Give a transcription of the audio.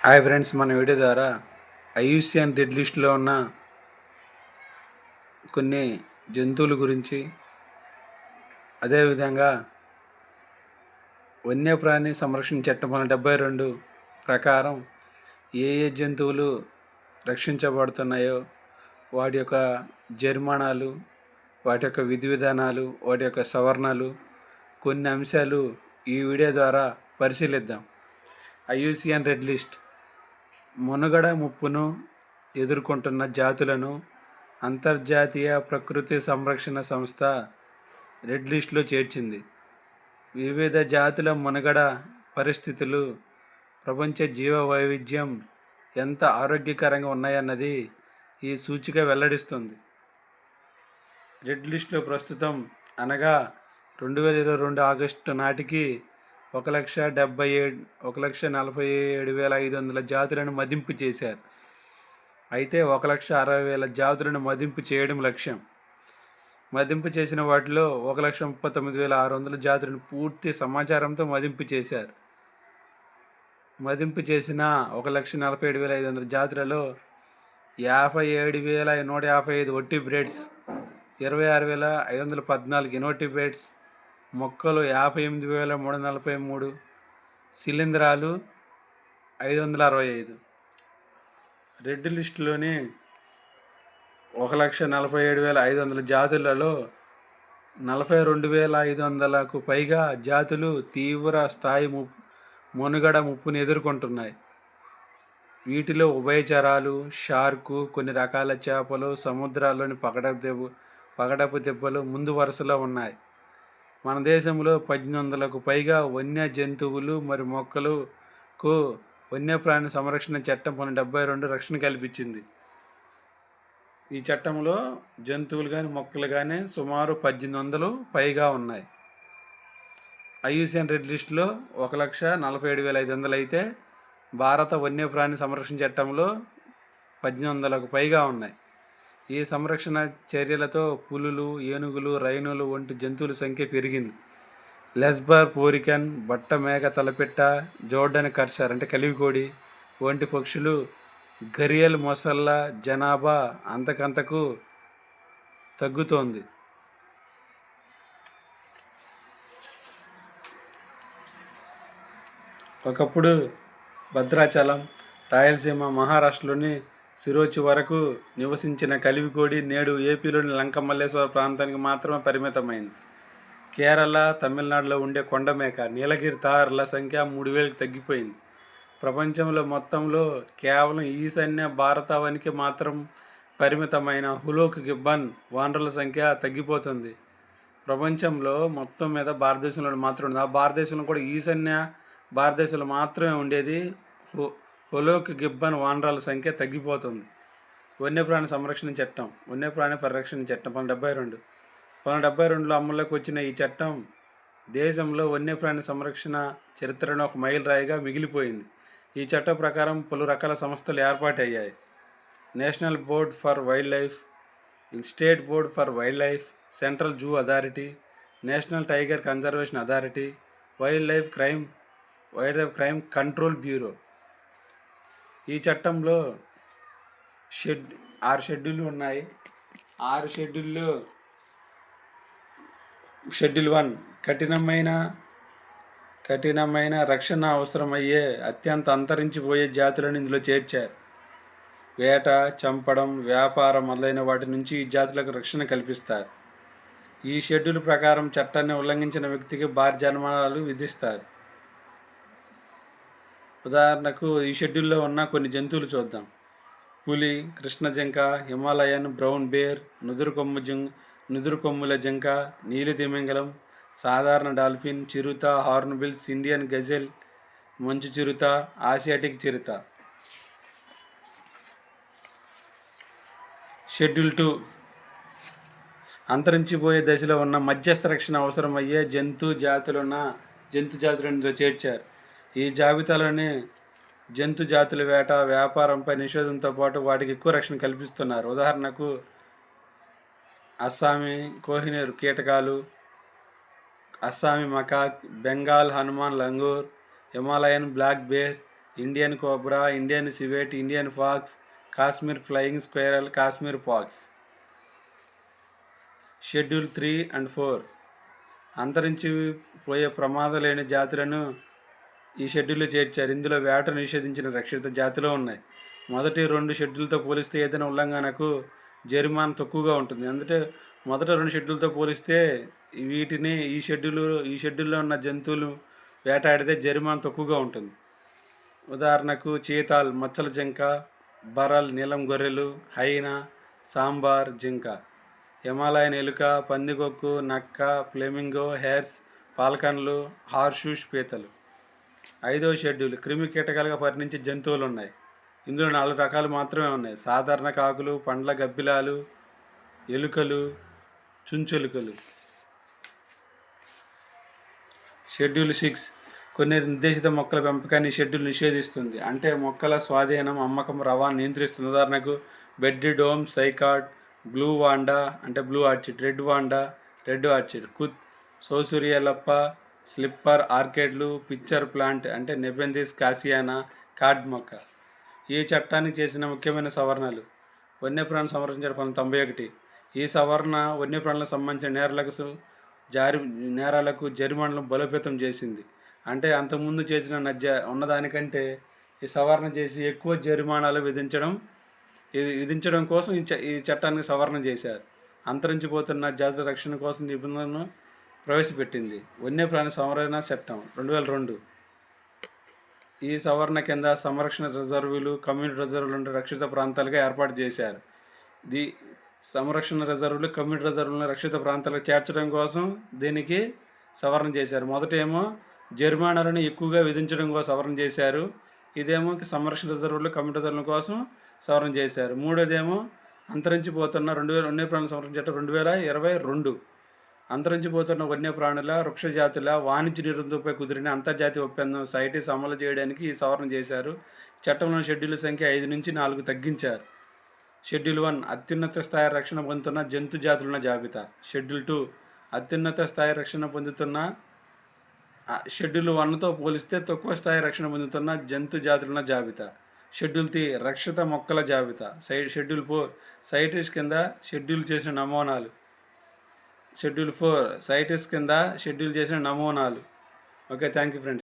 Hi friends మన video ద్వారా IUCN red లిస్ట్లో ఉన్న కొన్ని జంతువుల గురించి అదేవిధంగా వన్యప్రాణి సంరక్షణ చట్టం మన డెబ్బై రెండు ప్రకారం ఏ ఏ జంతువులు రక్షించబడుతున్నాయో వాటి యొక్క జరిమానాలు వాటి యొక్క విధి విధానాలు వాటి యొక్క సవరణలు కొన్ని అంశాలు ఈ వీడియో ద్వారా పరిశీలిద్దాం. IUCN red list. మునగడ ముప్పును ఎదుర్కొంటున్న జాతులను అంతర్జాతీయ ప్రకృతి సంరక్షణ సంస్థ రెడ్ లిస్టులో చేర్చింది. వివిధ జాతుల మనుగడ పరిస్థితులు ప్రపంచ జీవ వైవిధ్యం ఎంత ఆరోగ్యకరంగా ఉన్నాయన్నది ఈ సూచిక వెల్లడిస్తుంది. రెడ్ లిస్టులో ప్రస్తుతం అనగా రెండు వేల ఇరవై రెండు ఆగస్టు నాటికి ఒక లక్ష డెబ్బై ఏడు ఒక లక్ష నలభై ఏడు వేల ఐదు వందల జాతులను మదింపు చేశారు. అయితే ఒక లక్ష అరవై వేల జాతులను మదింపు చేయడం లక్ష్యం. మదింపు చేసిన వాటిలో ఒక లక్ష ముప్పై తొమ్మిది వేల ఆరు వందల జాతులను పూర్తి సమాచారంతో మదింపు చేశారు. మదింపు చేసిన ఒక లక్ష నలభై ఏడు వేల ఐదు వందల జాతులలో యాభై ఏడు వేల నూట యాభై ఐదు ఒట్టి బ్రేడ్స్ ఇరవై ఆరు వేల ఐదు వందల పద్నాలుగు ఇనోటిబ్రేట్స్ మొక్కలు యాభై ఎనిమిది వేల మూడు వందల నలభై మూడు. శిలీంధ్రాలు ఐదు వందల అరవై ఐదు. రెడ్ లిస్టులోని ఒక లక్ష నలభై ఏడు వేల ఐదు వందల జాతులలో నలభై రెండు వేల ఐదు వందలకు పైగా జాతులు తీవ్ర స్థాయి ము మునుగడ ముప్పుని ఎదుర్కొంటున్నాయి. వీటిలో ఉభయచరాలు షార్కు కొన్ని రకాల చేపలు సముద్రాల్లోని పగడపు దెబ్బ పగడపు దెబ్బలు ముందు వరుసలో ఉన్నాయి. మన దేశంలో పద్దెనిమిది వందలకు పైగా వన్య జంతువులు మరి మొక్కలకు వన్యప్రాణి సంరక్షణ చట్టం పన్ను డెబ్బై రెండు రక్షణ కల్పించింది. ఈ చట్టంలో జంతువులు కానీ మొక్కలు కానీ సుమారు పద్దెనిమిది వందలు పైగా ఉన్నాయి. ఐయుసిఎన్ రెడ్ లిస్టులో ఒక లక్ష నలభై ఏడు వేల ఐదు వందలు అయితే భారత వన్యప్రాణి సంరక్షణ చట్టంలో పద్దెనిమిది వందలకు పైగా ఉన్నాయి. ఈ సంరక్షణ చర్యలతో పులులు ఏనుగులు రైనులు వంటి జంతువుల సంఖ్య పెరిగింది. లెస్బర్ పోరికన్ బట్ట మేక తలపెట్ట జోర్డన్ కర్షర్ అంటే కలివికోడి వంటి పక్షులు గరియల్ మొసళ్ళ జనాభా అంతకంతకు తగ్గుతోంది. ఒకప్పుడు భద్రాచలం రాయలసీమ మహారాష్ట్రలోని సిరోచి వరకు నివసించిన కలివికోడి నేడు ఏపీలోని లంకమల్లేశ్వర ప్రాంతానికి మాత్రమే పరిమితమైంది. కేరళ తమిళనాడులో ఉండే కొండమేక నీలగిరి తారల సంఖ్య మూడు వేలకు తగ్గిపోయింది. ప్రపంచంలో మొత్తంలో కేవలం ఈశాన్య భారతావనికి మాత్రం పరిమితమైన హులోక్ గిబ్బన్ వానరుల సంఖ్య తగ్గిపోతుంది. ప్రపంచంలో మొత్తం మీద భారతదేశంలో మాత్రం ఉంది. ఆ భారతదేశంలో కూడా ఈశాన్య భారతదేశంలో మాత్రమే ఉండేది హు గిబ్బన్ వానరాల సంఖ్య తగ్గిపోతుంది. వన్యప్రాణి సంరక్షణ చట్టం వన్యప్రాణి పరిరక్షణ చట్టం పంతొమ్మిది డెబ్బై రెండు. పంతొమ్మిది డెబ్బై రెండులో అమల్లోకి వచ్చిన ఈ చట్టం దేశంలో వన్యప్రాణి సంరక్షణ చరిత్రను ఒక మైలురాయిగా మిగిలిపోయింది. ఈ చట్టం ప్రకారం పలు రకాల సంస్థలు ఏర్పాటయ్యాయి. National board for wildlife state board for wildlife central zoo authority national tiger conservation authority wildlife crime wildlife crime control bureau. ఈ చట్టంలో షెడ్ ఆరు షెడ్యూల్ ఉన్నాయి. ఆరు షెడ్యూల్లో షెడ్యూల్ వన్ కఠినమైన కఠినమైన రక్షణ అవసరమయ్యే అత్యంత అంతరించిపోయే జాతులను ఇందులో చేర్చారు. వేట చంపడం వ్యాపారం మొదలైన వాటి నుంచి ఈ జాతులకు రక్షణ కల్పిస్తారు. ఈ షెడ్యూల్ ప్రకారం చట్టాన్ని ఉల్లంఘించిన వ్యక్తికి భారీ జరిమానాలు విధిస్తారు. ఉదాహరణకు ఈ షెడ్యూల్లో ఉన్న కొన్ని జంతువులు చూద్దాం. పులి కృష్ణ జింక హిమాలయన్ బ్రౌన్ బేర్ నుదురు కొమ్ము జిం నుదురు కొమ్ముల జింక నీలి తిమింగలం సాధారణ డాల్ఫిన్ చిరుత హార్న్బిల్స్ ఇండియన్ గజెల్ మంచు చిరుత ఆసియాటిక్ చిరుత. Schedule two. అంతరించిపోయే దశలో ఉన్న మధ్యస్థ రక్షణ అవసరమయ్యే జంతు జాతులున్న జంతు జాతులను చేర్చారు. ఈ జాబితాలోని జంతు జాతుల వేట వ్యాపారంపై నిషేధంతో పాటు వాటికి ఎక్కువ రక్షణ కల్పిస్తున్నారు. ఉదాహరణకు అస్సామీ కోహినూరు కీటకాలు Assamese macaque Bengal Hanuman langur Himalayan black bear Indian cobra Indian civet Indian fox Kashmir flying squirrel Kashmir fox. Schedule three and four. అంతరించిపోయే ప్రమాదం లేని జాతులను ఈ షెడ్యూల్లో చేర్చారు. ఇందులో వేట నిషేధించిన రక్షిత జాతులు ఉన్నాయి. మొదటి రెండు షెడ్యూల్తో పోలిస్తే ఏదైనా ఉల్లంఘనకు జరిమానా తక్కువగా ఉంటుంది. అందుకే మొదటి రెండు షెడ్యూల్తో పోలిస్తే వీటిని ఈ షెడ్యూల్ ఈ షెడ్యూల్లో ఉన్న జంతువులు వేటాడితే జరిమానా తక్కువగా ఉంటుంది. ఉదాహరణకు చీతాల్ మచ్చల జింక బరల్ నీలం గొర్రెలు హైనా సాంబార్ జింక హిమాలయన్ ఎలుక పందికొక్కు నక్క ఫ్లెమింగో హెయిర్స్ ఫాల్కన్లు హార్షూష్ పీతలు. ఐదవ షెడ్యూల్ క్రిమి కీటకాలుగా పరిణించే జంతువులు ఉన్నాయి ఇందులో నాలుగు రకాలు మాత్రమే ఉన్నాయి. సాధారణ కాకులు పండ్ల గబ్బిలాలు ఎలుకలు చుంచెలుకలు. Schedule six. కొన్ని నిర్దేశిత మొక్కల పెంపకాన్ని షెడ్యూల్ నిషేధిస్తుంది. అంటే మొక్కల స్వాధీనం అమ్మకం రవాణా నియంత్రిస్తుంది. ఉదాహరణకు Beddome cycad blue vanda అంటే blue orchid red vanda red orchid kuth saussurea lappa slipper ఆర్కేడ్లు pitcher plant అంటే నెబెందిస్ కాసియానా కార్డ్ మొక్క. ఈ చట్టానికి చేసిన ముఖ్యమైన సవరణలు. వన్యప్రాణి సంరక్షించడం పంతొమ్మిది తొంభై ఒకటి. ఈ సవరణ వన్యప్రాణులకు సంబంధించిన నేరాలకు జారి నేరాలకు జరిమానాలను బలోపేతం చేసింది. అంటే అంతకుముందు చేసిన నజ్జ ఉన్నదానికంటే ఈ సవరణ చేసి ఎక్కువ జరిమానాలు విధించడం ఇది విధించడం కోసం ఈ చట్టానికి ఈ చట్టాన్ని సవరణ చేశారు. అంతరించిపోతున్న జాతుల రక్షణ కోసం నిబంధనలను ప్రవేశపెట్టింది. వన్యప్రాణి సంరక్షణ చట్టం రెండు వేల రెండు. ఈ సవరణ కింద సంరక్షణ రిజర్వులు కమ్యూనిటీ రిజర్వులు అంటే రక్షిత ప్రాంతాలుగా ఏర్పాటు చేశారు. ది సంరక్షణ రిజర్వులు కమ్యూనిటీ రిజర్వులను రక్షిత ప్రాంతాలకు చేర్చడం కోసం దీనికి సవరణ చేశారు. మొదటేమో జరిమానాలను ఎక్కువగా విధించడం కోసం సవరణ చేశారు. ఇదేమో సంరక్షణ రిజర్వులు కమ్యూనిటీ రిజర్వుల కోసం సవరణ చేశారు. మూడోదేమో అంతరించిపోతున్న రెండు వేల వన్యప్రాణుల సంరక్షణ చట్టం రెండు వేల ఇరవై రెండు. అంతరించిపోతున్న వన్యప్రాణుల వృక్షజాతుల వాణిజ్య నిరుద్ధంపై కుదిరిన అంతర్జాతీయ ఒప్పందం సైటిస్ అమలు చేయడానికి ఈ సవరణ చేశారు. చట్టంలోని షెడ్యూల్ సంఖ్య ఐదు నుంచి నాలుగు తగ్గించారు. షెడ్యూల్ వన్ అత్యున్నత స్థాయి రక్షణ పొందుతున్న జంతు జాతులున్న జాబితా. షెడ్యూల్ టూ అత్యున్నత స్థాయి రక్షణ పొందుతున్న షెడ్యూల్ వన్తో పోలిస్తే తక్కువ స్థాయి రక్షణ పొందుతున్న జంతు జాతులున్న జాబితా. షెడ్యూల్ త్రీ రక్షిత మొక్కల జాబితా. సై షెడ్యూల్ ఫోర్ సైటిస్ కింద షెడ్యూల్ చేసిన నమూనాలు. షెడ్యూల్ ఫోర్ సైటిస్ కింద షెడ్యూల్ చేసిన నమూనాలు. Okay thank you friends.